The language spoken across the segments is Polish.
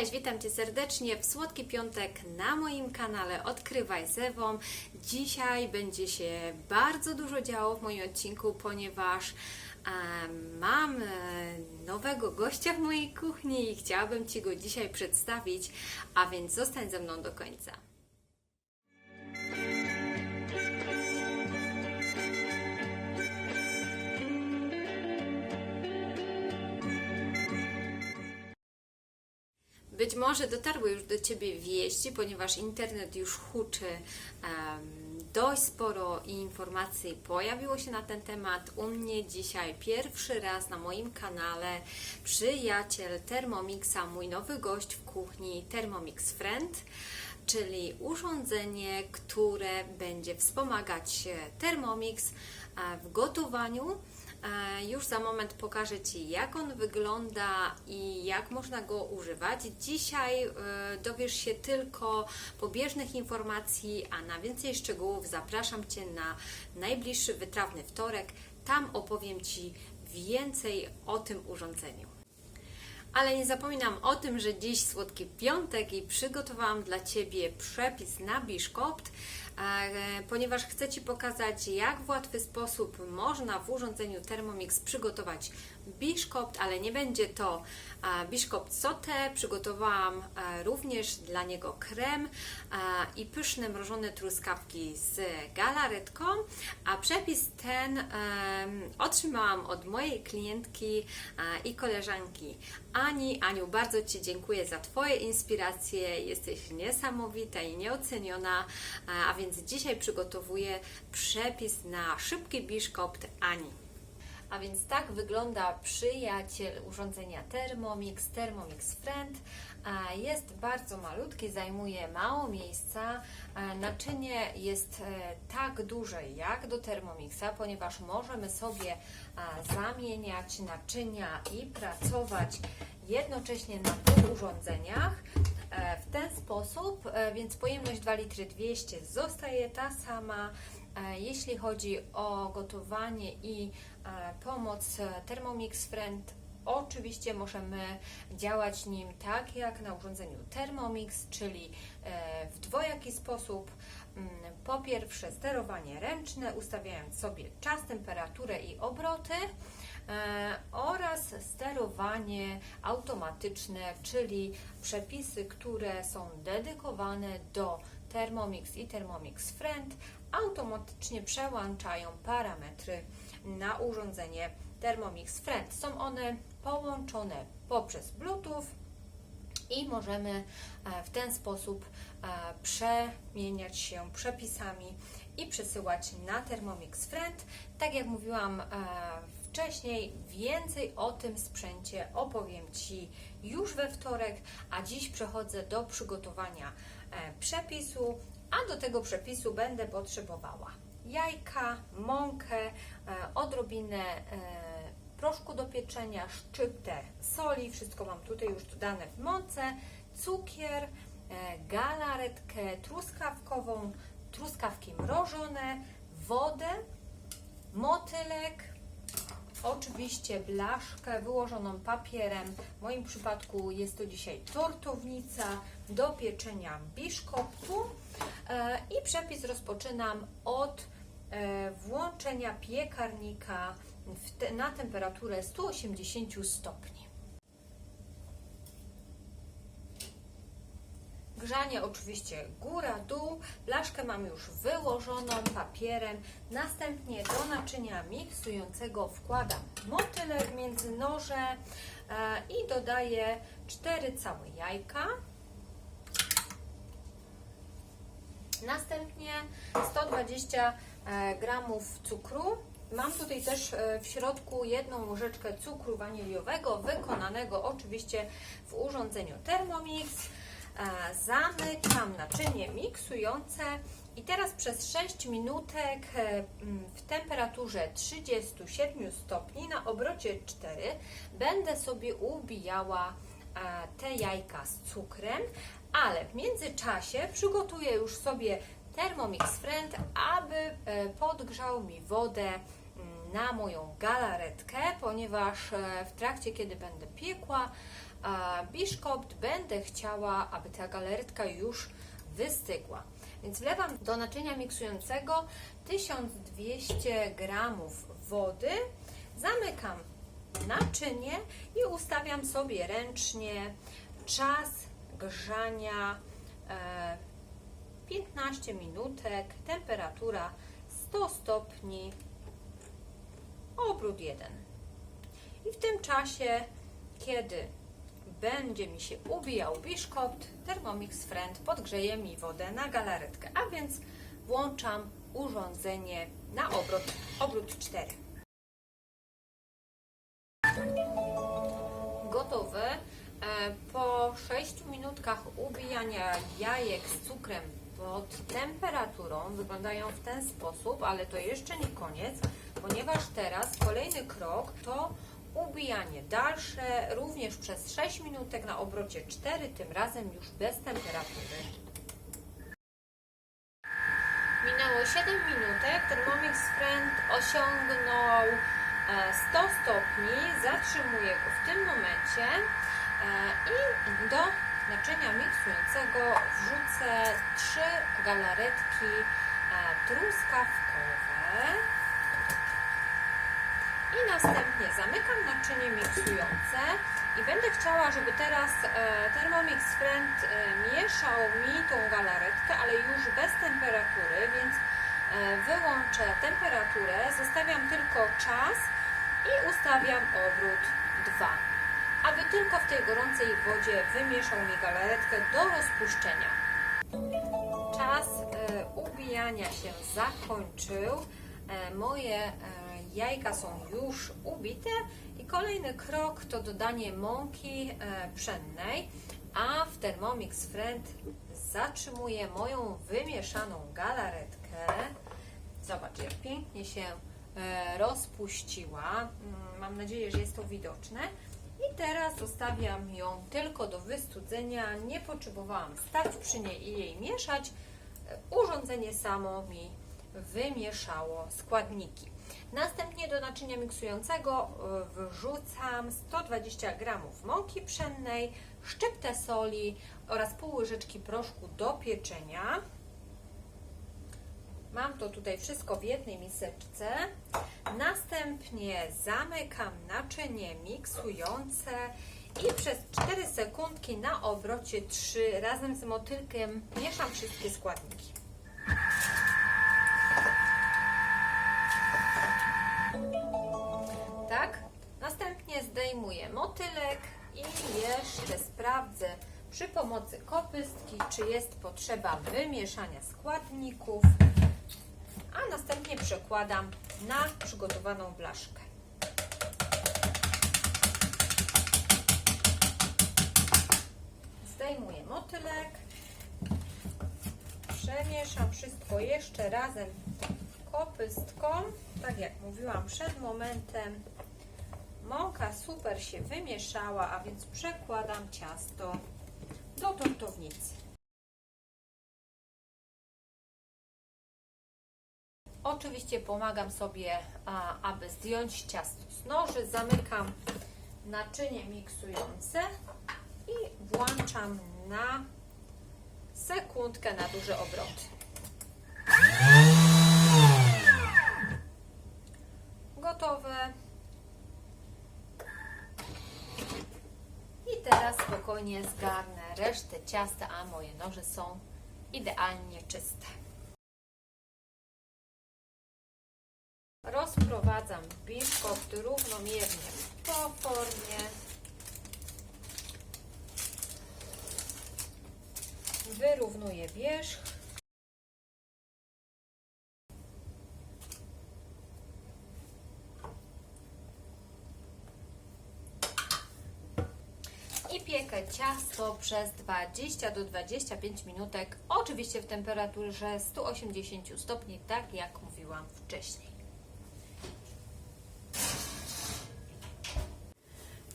Cześć, witam Cię serdecznie w Słodki Piątek na moim kanale Odkrywaj z Ewą. Dzisiaj będzie się bardzo dużo działo w moim odcinku, ponieważ mam e, nowego gościa w mojej kuchni i chciałabym Ci go dzisiaj przedstawić, a więc zostań ze mną do końca. Być może dotarły już do Ciebie wieści, ponieważ internet już huczy. dość sporo informacji pojawiło się na ten temat. U mnie dzisiaj pierwszy raz na moim kanale przyjaciel Thermomixa, mój nowy gość w kuchni Thermomix Friend, czyli urządzenie, które będzie wspomagać Thermomix w gotowaniu. E, Już za moment pokażę Ci, jak on wygląda i jak można go używać. Dzisiaj e, dowiesz się tylko pobieżnych informacji, a na więcej szczegółów zapraszam Cię na najbliższy wytrawny wtorek. Tam opowiem Ci więcej o tym urządzeniu. Ale nie zapominam o tym, że dziś słodki piątek i przygotowałam dla Ciebie przepis na biszkopt, ponieważ chcę Ci pokazać, jak w łatwy sposób można w urządzeniu Thermomix przygotować biszkopt, ale nie będzie to e, biszkopt sauté. Przygotowałam e, również dla niego krem e, i pyszne mrożone truskawki z galaretką, a przepis ten otrzymałam od mojej klientki e, i koleżanki Ani. Aniu, bardzo Ci dziękuję za Twoje inspiracje. Jesteś niesamowita i nieoceniona, e, a więc dzisiaj przygotowuję przepis na szybki biszkopt Ani. A więc tak wygląda przyjaciel urządzenia Thermomix, Thermomix Friend. Jest bardzo malutki, zajmuje mało miejsca. Naczynie jest e, tak duże jak do Thermomixa, ponieważ możemy sobie e, zamieniać naczynia i pracować jednocześnie na dwóch urządzeniach. E, W ten sposób, e, więc pojemność 2 litry 200 zostaje ta sama. E, Jeśli chodzi o gotowanie i pomoc Thermomix Friend, oczywiście możemy działać nim tak jak na urządzeniu Thermomix, czyli w dwojaki sposób. Mm, Po pierwsze sterowanie ręczne, ustawiając sobie czas, temperaturę i obroty oraz sterowanie automatyczne, czyli przepisy, które są dedykowane do Thermomix i Thermomix Friend, automatycznie przełączają parametry na urządzenie Thermomix Friend. Są one połączone poprzez Bluetooth i możemy e, w ten sposób e, przemieniać się przepisami i przesyłać na Thermomix Friend. Tak jak mówiłam e, wcześniej, więcej o tym sprzęcie opowiem Ci już we wtorek, a dziś przechodzę do przygotowania e, przepisu, a do tego przepisu będę potrzebowała jajka, mąkę, e, odrobinę e, proszku do pieczenia, szczyptę soli, wszystko mam tutaj już dodane w mące, cukier, galaretkę truskawkową, truskawki mrożone, wodę, motylek, oczywiście blaszkę wyłożoną papierem. W moim przypadku jest to dzisiaj tortownica do pieczenia biszkoptu E, i przepis rozpoczynam od e, włączenia piekarnika na temperaturę 180 stopni. Grzanie oczywiście góra-dół. Blaszkę mam już wyłożoną papierem. Następnie do naczynia miksującego wkładam motylek między noże e, i dodaję 4 całe jajka. Następnie 120 e, gramów cukru. Mam tutaj też e, w środku jedną łyżeczkę cukru waniliowego, wykonanego oczywiście w urządzeniu Thermomix. E, Zamykam naczynie miksujące. I teraz przez 6 minutek e, w temperaturze 37 stopni na obrocie 4 będę sobie ubijała e, te jajka z cukrem, ale w międzyczasie przygotuję już sobie Thermomix Friend, aby podgrzał mi wodę na moją galaretkę, ponieważ w trakcie, kiedy będę piekła biszkopt będę chciała, aby ta galaretka już wystygła. Więc wlewam do naczynia miksującego 1200 gramów wody, zamykam naczynie i ustawiam sobie ręcznie czas grzania e, 15 minutek, temperatura 100 stopni, obrót 1. I w tym czasie, kiedy będzie mi się ubijał biszkopt, Thermomix Friend podgrzeje mi wodę na galaretkę, a więc włączam urządzenie na obrót, obrót 4. Gotowe. E, Po 6 minutkach ubijania jajek z cukrem pod temperaturą wyglądają w ten sposób, ale to jeszcze nie koniec, ponieważ teraz kolejny krok to ubijanie dalsze, również przez 6 minutek na obrocie 4, tym razem już bez temperatury. Minęło 7 minutek, Thermomix Friend osiągnął e, 100 stopni, zatrzymuję go w tym momencie e, i do naczynia miksującego wrzucę 3 galaretki e, truskawkowe i następnie zamykam naczynie miksujące i będę chciała, żeby teraz e, Thermomix Friend e, mieszał mi tą galaretkę, ale już bez temperatury, więc e, wyłączę temperaturę, zostawiam tylko czas i ustawiam obrót 2, aby tylko w tej gorącej wodzie wymieszał mi galaretkę do rozpuszczenia. Czas ubijania się zakończył. E, moje e, jajka są już ubite i kolejny krok to dodanie mąki e, pszennej, a w Thermomix Friend zatrzymuję moją wymieszaną galaretkę. Zobacz, jak pięknie się rozpuściła. Mm, Mam nadzieję, że jest to widoczne. I teraz zostawiam ją tylko do wystudzenia. Nie potrzebowałam stać przy niej i jej mieszać. Urządzenie samo mi wymieszało składniki. Następnie do naczynia miksującego e, wrzucam 120 g mąki pszennej, szczyptę soli oraz pół łyżeczki proszku do pieczenia. Mam to tutaj wszystko w jednej miseczce. Następnie zamykam naczynie miksujące i przez 4 sekundki na obrocie 3 razem z motylkiem mieszam wszystkie składniki. Jeszcze sprawdzę przy pomocy kopystki, czy jest potrzeba wymieszania składników, a następnie przekładam na przygotowaną blaszkę. Zdejmuję motylek, przemieszam wszystko jeszcze razem kopystką, tak jak mówiłam przed momentem. Mąka super się wymieszała, a więc przekładam ciasto do tortownicy. Oczywiście pomagam sobie, aby zdjąć ciasto z noży. Zamykam naczynie miksujące i włączam na sekundkę na duże obroty. Gotowe. I teraz spokojnie zgarnę resztę ciasta, a moje noże są idealnie czyste. Rozprowadzam biszkopt równomiernie po formie. Wyrównuję wierzch. I piekę ciasto przez 20 do 25 minutek, oczywiście w temperaturze 180 stopni, tak jak mówiłam wcześniej.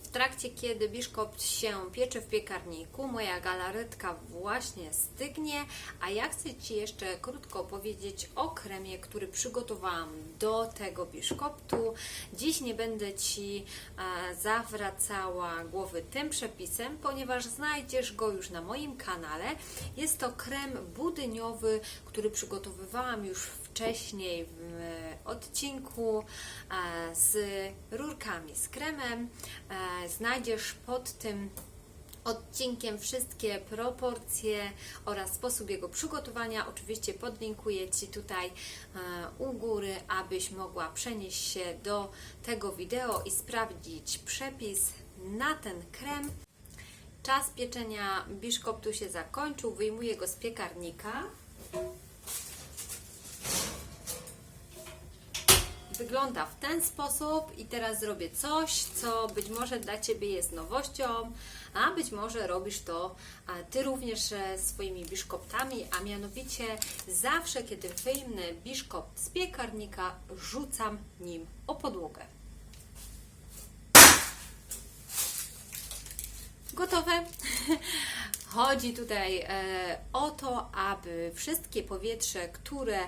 W trakcie, kiedy biszkopt się piecze w piekarniku, moja galaretka właśnie stygnie, a ja chcę Ci jeszcze krótko opowiedzieć o kremie, który przygotowałam do tego biszkoptu. Dziś nie będę Ci e, zawracała głowy tym przepisem, ponieważ znajdziesz go już na moim kanale. Jest to krem budyniowy, który przygotowywałam już wcześniej w e, odcinku e, z rurkami z kremem. E, Znajdziesz pod tym odcinkiem wszystkie proporcje oraz sposób jego przygotowania. Oczywiście podlinkuję Ci tutaj u góry, abyś mogła przenieść się do tego wideo i sprawdzić przepis na ten krem. Czas pieczenia biszkoptu się zakończył, wyjmuję go z piekarnika. Wygląda w ten sposób i teraz zrobię coś, co być może dla Ciebie jest nowością, a być może robisz to Ty również e, swoimi biszkoptami, a mianowicie zawsze, kiedy wyjmę biszkopt z piekarnika, rzucam nim o podłogę. Gotowe? Chodzi tutaj e, o to, aby wszystkie powietrze, które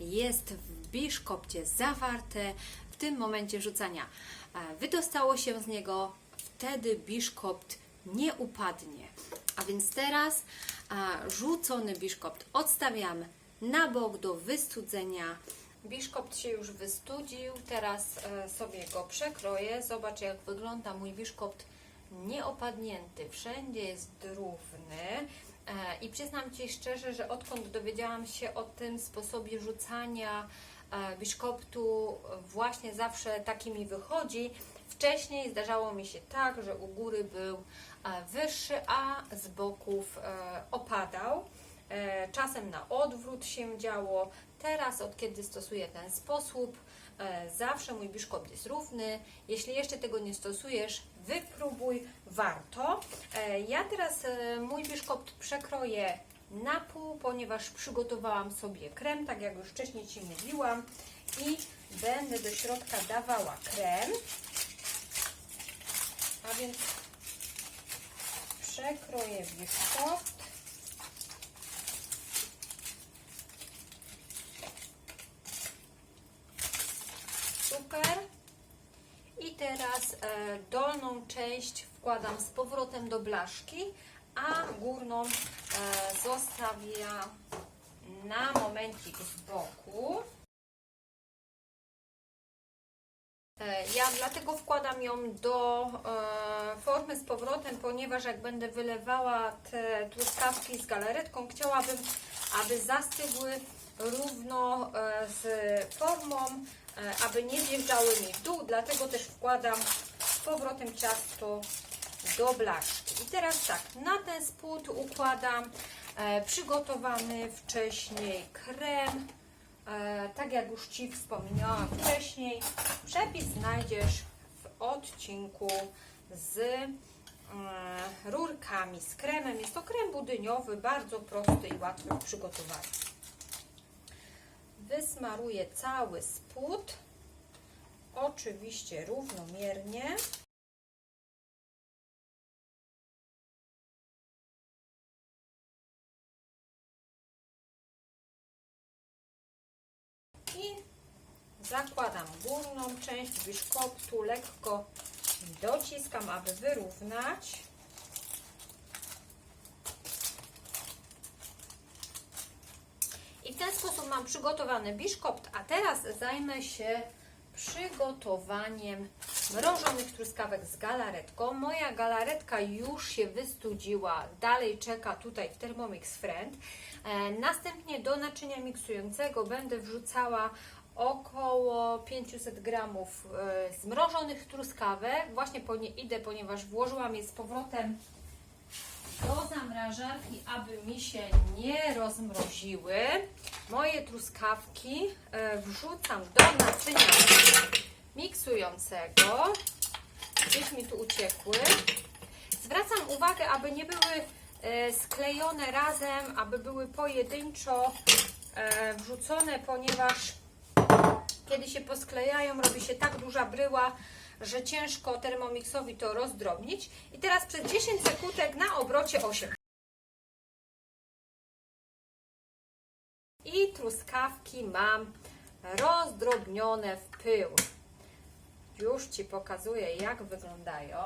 jest w biszkopcie zawarte w tym momencie rzucania, e, wydostało się z niego, wtedy biszkopt nie upadnie. A więc teraz e, rzucony biszkopt odstawiamy na bok do wystudzenia. Biszkopt się już wystudził, teraz sobie go przekroję. Zobacz, jak wygląda mój biszkopt nieopadnięty, wszędzie jest równy. E, I przyznam Ci szczerze, że odkąd dowiedziałam się o tym sposobie rzucania e, biszkoptu, właśnie zawsze taki mi wychodzi. Wcześniej zdarzało mi się tak, że u góry był e, wyższy, a z boków opadał. Czasem na odwrót się działo. Teraz, od kiedy stosuję ten sposób, zawsze mój biszkopt jest równy. Jeśli jeszcze tego nie stosujesz, wypróbuj, warto. E, Ja teraz e, mój biszkopt przekroję na pół, ponieważ przygotowałam sobie krem, tak jak już wcześniej Ci mówiłam i będę do środka dawała krem. A więc przekroję biszkopt. Super. I teraz dolną część wkładam z powrotem do blaszki, a górną e, zostawiam na momencik z boku. E, Ja dlatego wkładam ją do e, formy z powrotem, ponieważ jak będę wylewała te truskawki z galaretką, chciałabym, aby zastygły równo z formą, aby nie wjeżdżały mi w dół, dlatego też wkładam z powrotem ciasto do blaszki. I teraz tak, na ten spód układam e, przygotowany wcześniej krem, E, tak jak już Ci wspomniałam wcześniej, przepis znajdziesz w odcinku z e, rurkami, z kremem. Jest to krem budyniowy, bardzo prosty i łatwy w przygotowaniu. Wysmaruję cały spód, oczywiście równomiernie. I zakładam górną część biszkoptu, lekko dociskam, aby wyrównać. I w ten sposób mam przygotowany biszkopt, a teraz zajmę się przygotowaniem mrożonych truskawek z galaretką. Moja galaretka już się wystudziła, dalej czeka tutaj w Thermomix Friend. E, następnie do naczynia miksującego będę wrzucała około 500 gramów e, zmrożonych truskawek. Właśnie po nie idę, ponieważ włożyłam je z powrotem do zamrażarki, aby mi się nie rozmroziły. Moje truskawki e, wrzucam do naczynia miksującego. Gdzieś mi tu uciekły. Zwracam uwagę, aby nie były e, sklejone razem, aby były pojedynczo e, wrzucone, ponieważ Kiedy się posklejają, robi się tak duża bryła, że ciężko Thermomixowi to rozdrobnić. I teraz przez 10 sekundek na obrocie 8. I truskawki mam rozdrobnione w pył. Już Ci pokazuję, jak wyglądają.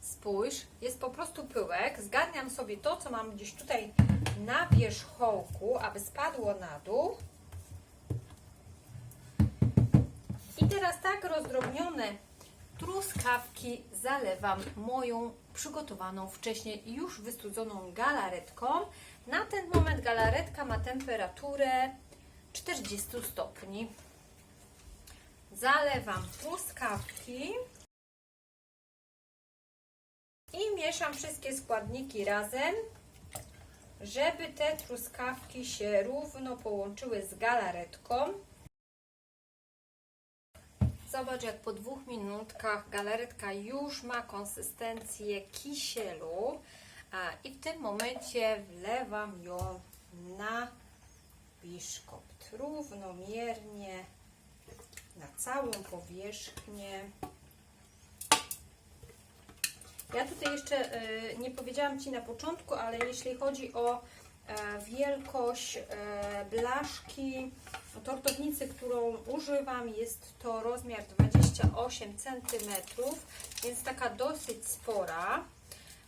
Spójrz, jest po prostu pyłek. Zgarniam sobie to, co mam gdzieś tutaj na wierzchołku, aby spadło na dół. Teraz tak rozdrobnione truskawki zalewam moją przygotowaną wcześniej już wystudzoną galaretką. Na ten moment galaretka ma temperaturę 40 stopni. Zalewam truskawki i mieszam wszystkie składniki razem, żeby te truskawki się równo połączyły z galaretką. Zobacz, jak po dwóch minutkach galaretka już ma konsystencję kisielu i w tym momencie wlewam ją na biszkopt równomiernie na całą powierzchnię. Ja tutaj jeszcze y, nie powiedziałam Ci na początku, ale jeśli chodzi o e, wielkość e, blaszki tortownicy, którą używam, jest to rozmiar 28 cm, więc taka dosyć spora.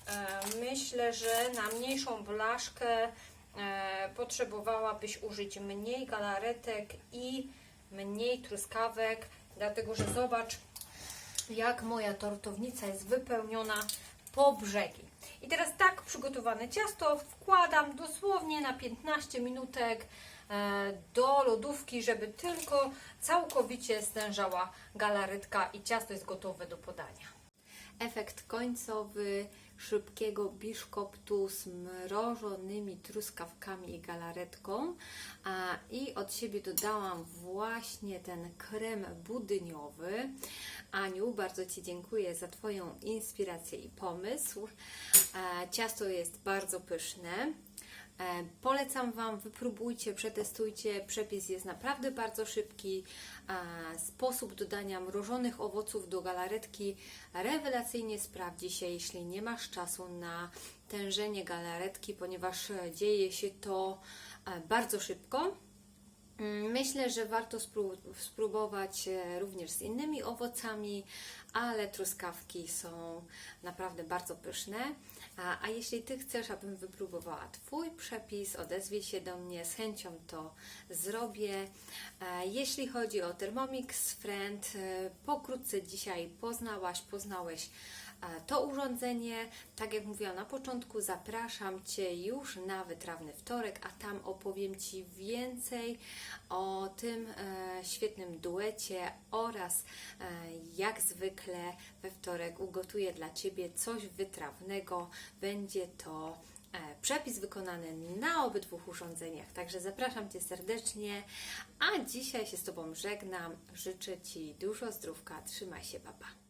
E, Myślę, że na mniejszą blaszkę e, potrzebowałabyś użyć mniej galaretek i mniej truskawek, dlatego że zobacz, jak moja tortownica jest wypełniona po brzegi. I teraz tak przygotowane ciasto wkładam dosłownie na 15 minutek do lodówki, żeby tylko całkowicie stężała galaretka i ciasto jest gotowe do podania. Efekt końcowy szybkiego biszkoptu z mrożonymi truskawkami i galaretką. A, I od siebie dodałam właśnie ten krem budyniowy. Aniu, bardzo Ci dziękuję za Twoją inspirację i pomysł. E, Ciasto jest bardzo pyszne. E, Polecam Wam, wypróbujcie, przetestujcie. Przepis jest naprawdę bardzo szybki. Sposób dodania mrożonych owoców do galaretki rewelacyjnie sprawdzi się, jeśli nie masz czasu na tężenie galaretki, ponieważ dzieje się to e, bardzo szybko. Mm, Myślę, że warto spró- spróbować e, również z innymi owocami, ale truskawki są naprawdę bardzo pyszne. A, a jeśli Ty chcesz, abym wypróbowała Twój przepis, odezwij się do mnie, z chęcią to zrobię. E, Jeśli chodzi o Thermomix Friend, e, pokrótce dzisiaj poznałaś, poznałeś to urządzenie. Tak jak mówiłam na początku, zapraszam Cię już na wytrawny wtorek, a tam opowiem Ci więcej o tym e, świetnym duecie oraz e, jak zwykle we wtorek ugotuję dla Ciebie coś wytrawnego. Będzie to e, przepis wykonany na obydwu urządzeniach. Także zapraszam Cię serdecznie, a dzisiaj się z Tobą żegnam. Życzę Ci dużo zdrówka. Trzymaj się, papa.